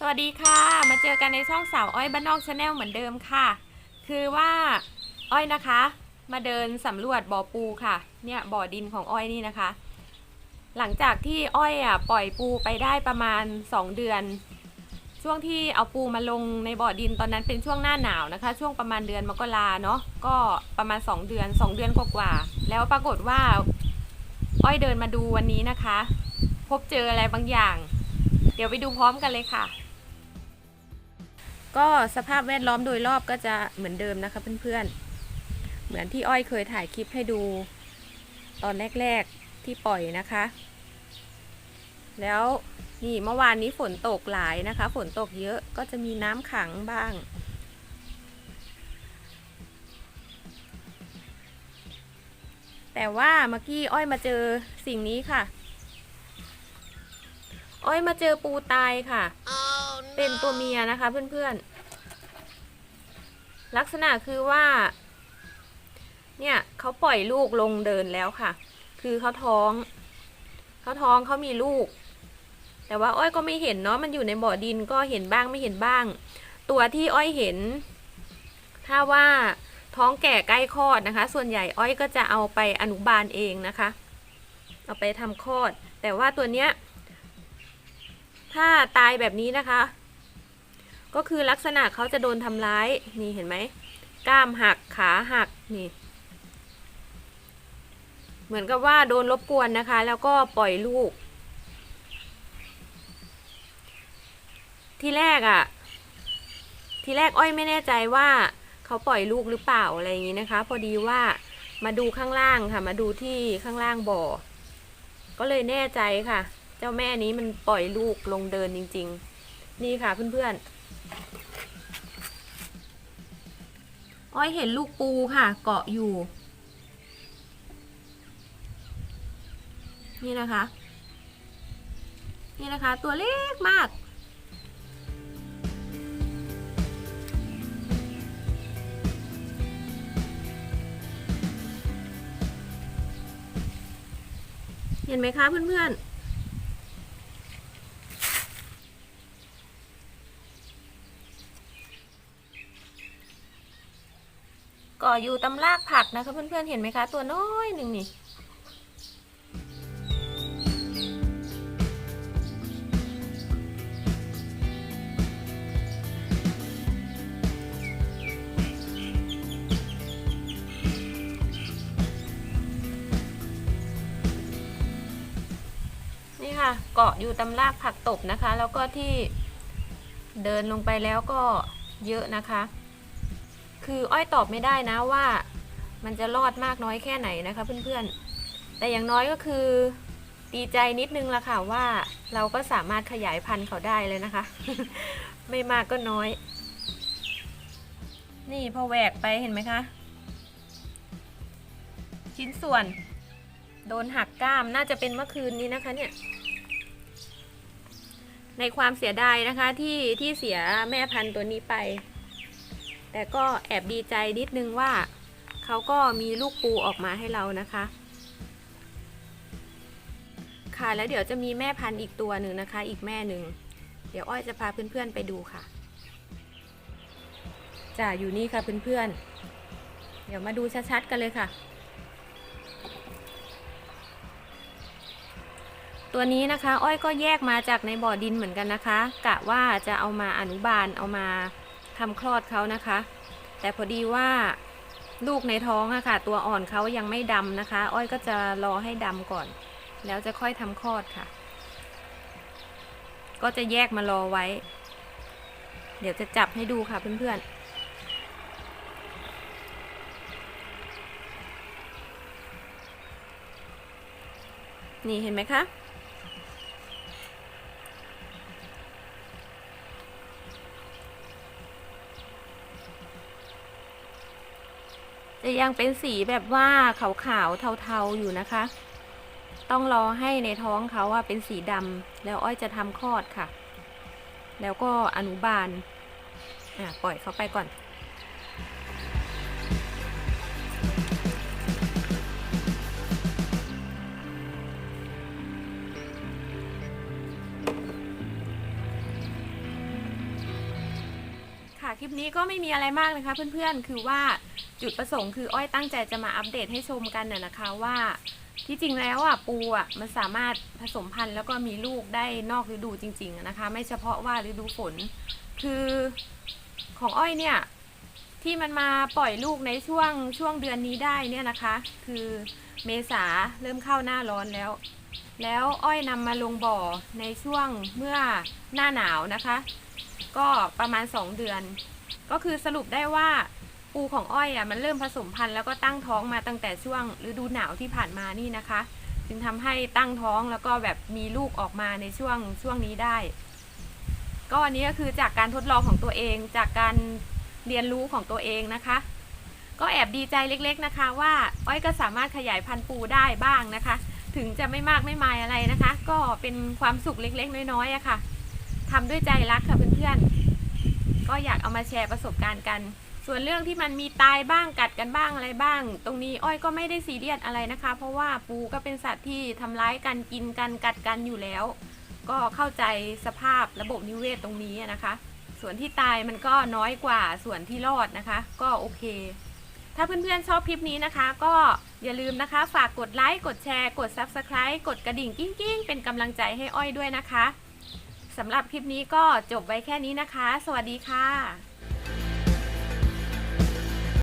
สวัสดีค่ะ มาเจอกันในช่องสาวอ้อยบ้านนอกชาแนลเหมือนเดิมค่ะ คือว่าอ้อยนะคะ มาเดินสำรวจบ่อปูค่ะ เนี่ยบ่อดินของอ้อยนี่นะคะ หลังจากที่อ้อยอะปล่อยปูไปได้ประมาณ 2 เดือน ช่วงที่เอาปูมาลงในบ่อดินตอนนั้นเป็นช่วงหน้าหนาวนะคะ ช่วงประมาณเดือนมกราเนาะก็ประมาณ 2 เดือน 2 เดือนกว่าๆแล้วปรากฏว่าอ้อยเดินมาดูวันนี้นะคะ พบเจออะไรบางอย่าง เดี๋ยวไปดูพร้อมกันเลยค่ะ ก็สภาพแวดล้อมโดยรอบก็จะเหมือนเดิมนะคะเพื่อนๆ เหมือนที่อ้อยเคยถ่ายคลิปให้ดูตอนแรกๆที่ปล่อยนะคะ แล้วนี่เมื่อวานนี้ฝนตกหลายนะคะ ฝนตกเยอะก็จะมีน้ำขังบ้าง แต่ว่าเมื่อกี้อ้อยมาเจอสิ่งนี้ค่ะ อ้อยมาเจอปูตายค่ะ เป็นตัวเมียนะคะเพื่อนๆ ลักษณะคือว่า เนี่ยเขาปล่อยลูกลงเดินแล้วค่ะ คือเขาท้อง เขาท้องเขามีลูก แต่ว่าอ้อยก็ไม่เห็นเนาะมันอยู่ในบ่อดินก็เห็นบ้างไม่เห็นบ้าง ตัวที่อ้อยเห็น ถ้าว่าท้องแก่ใกล้คลอดนะคะ ส่วนใหญ่อ้อยก็จะเอาไปอนุบาลเองนะคะ เอาไปทำคลอด แต่ว่าตัวเนี้ย ถ้าตายแบบนี้นะคะ ก็คือลักษณะเขาจะโดนทำร้าย นี่เห็นไหมกล้ามหักขาหักนี่ เหมือนกับว่าโดนรบกวนนะคะ แล้วก็ปล่อยลูก ที่แรกอะ่ะ ที่แรกอ้อยไม่แน่ใจว่าเขาปล่อยลูกหรือเปล่าอะไรอย่างนี้นะคะ พอดีว่ามาดูข้างล่างค่ะ มาดูที่ข้างล่างบ่อ ก็เลยแน่ใจค่ะ เจ้าแม่นี้มันปล่อยลูกลงเดินจริง ๆ นี่ค่ะเพื่อนๆ อ้อยเห็นลูกปูค่ะ เกาะอยู่ นี่นะคะ นี่นะคะตัวเล็กมากเห็นไหมคะเพื่อนๆ ก็อยู่ตำรากผักนะคะ เพื่อนๆเห็นไหมคะ ตัวน้อยหนึ่งนี่นี่ค่ะเกาะอยู่ตำรากผักตบนะคะ แล้วก็ที่เดินลงไปแล้วก็เยอะนะคะ คืออ้อยตอบไม่ได้นะว่า มันจะรอดมากน้อยแค่ไหนนะคะเพื่อนๆ แต่อย่างน้อยก็คือดีใจนิดนึงละค่ะว่าเราก็สามารถขยายพันธุ์เขาได้เลยนะคะ ไม่มากก็น้อย นี่พอแหวกไปเห็นไหมคะ ชิ้นส่วน โดนหักก้ามน่าจะเป็นเมื่อคืนนี้นะคะเนี่ย ในความเสียดายนะคะที่ที่เสียแม่พันธุ์ตัวนี้ไป แต่ก็แอบดีใจนิดนึงว่าเขาก็มีลูกปูออกมาให้เรานะคะ ค่ะแล้วเดี๋ยวจะมีแม่พันธุ์อีกตัวหนึ่งนะคะ อีกแม่หนึ่งเดี๋ยวอ้อยจะพาเพื่อนๆไปดูค่ะจ้าอยู่นี่ค่ะเพื่อนๆ เดี๋ยวมาดูชัดๆกันเลยค่ะ ตัวนี้นะคะ อ้อยก็แยกมาจากในบ่อดินเหมือนกันนะคะ กะว่าจะเอามาอนุบาลเอามา ทำคลอดเขานะคะ แต่พอดีว่าลูกในท้องอะค่ะ ตัวอ่อนเขายังไม่ดำนะคะ อ้อยก็จะรอให้ดำก่อน แล้วจะค่อยทำคลอดค่ะ ก็จะแยกมารอไว้ เดี๋ยวจะจับให้ดูค่ะเพื่อนๆนี่เห็นไหมคะ จะยังเป็นสีแบบว่าขาวๆเทาๆอยู่นะคะ ต้องรอให้ในท้องเขาอะเป็นสีดำแล้วอ้อยจะทำคลอดค่ะ แล้วก็อนุบาลอะปล่อยเขาไปก่อนค่ะคลิปนี้ก็ไม่มีอะไรมากนะคะเพื่อนๆ คือว่า จุดประสงค์คืออ้อยตั้งใจจะมาอัปเดตให้ชมกันน่ะนะคะว่าที่จริงแล้วอะปูอะมันสามารถผสมพันธุ์แล้วก็มีลูกได้นอกฤดูจริง ๆนะคะ ไม่เฉพาะว่าฤดูฝน คือของอ้อยเนี่ยที่มันมาปล่อยลูกในช่วงช่วงเดือนนี้ได้เนี่ยนะคะ คือเมษาเริ่มเข้าหน้าร้อนแล้ว แล้วอ้อยนำมาลงบ่อในช่วงเมื่อหน้าหนาวนะคะ ก็ประมาณ 2 เดือน ก็คือสรุปได้ว่า ปูของอ้อยอะมันเริ่มผสมพันธุ์แล้วก็ตั้งท้องมาตั้งแต่ช่วงฤดูหนาวที่ผ่านมานี่นะคะ จึงทำให้ตั้งท้องแล้วก็แบบมีลูกออกมาในช่วงช่วงนี้ได้ ก็อันนี้ก็คือจากการทดลองของตัวเอง จากการเรียนรู้ของตัวเองนะคะ ก็แอบดีใจเล็ก ๆนะคะ ว่าอ้อยก็สามารถขยายพันธุ์ปูได้บ้างนะคะ ถึงจะไม่มากไม่มายอะไรนะคะ ก็เป็นความสุขเล็กๆ น้อยๆอะค่ะทำด้วยใจรักค่ะเพื่อนๆก็อยากเอามาแชร์ประสบการณ์กัน ส่วนเรื่องที่มันมีตายบ้างกัดกันบ้างอะไรบ้าง ตรงนี้อ้อยก็ไม่ได้ซีเรียสอะไรนะคะ เพราะว่าปูก็เป็นสัตว์ที่ทำร้ายกันกินกันกัดกันอยู่แล้ว ก็เข้าใจสภาพระบบนิเวศตรงนี้นะคะ ส่วนที่ตายมันก็น้อยกว่าส่วนที่รอดนะคะ ก็โอเค ถ้าเพื่อนๆชอบคลิปนี้นะคะ ก็อย่าลืมนะคะ ฝากกดไลค์กดแชร์ กด Subscribe กดกระดิ่งกิ้งๆ เป็นกำลังใจให้อ้อยด้วยนะคะสำหรับคลิปนี้ก็จบไว้แค่นี้นะคะ สวัสดีค่ะ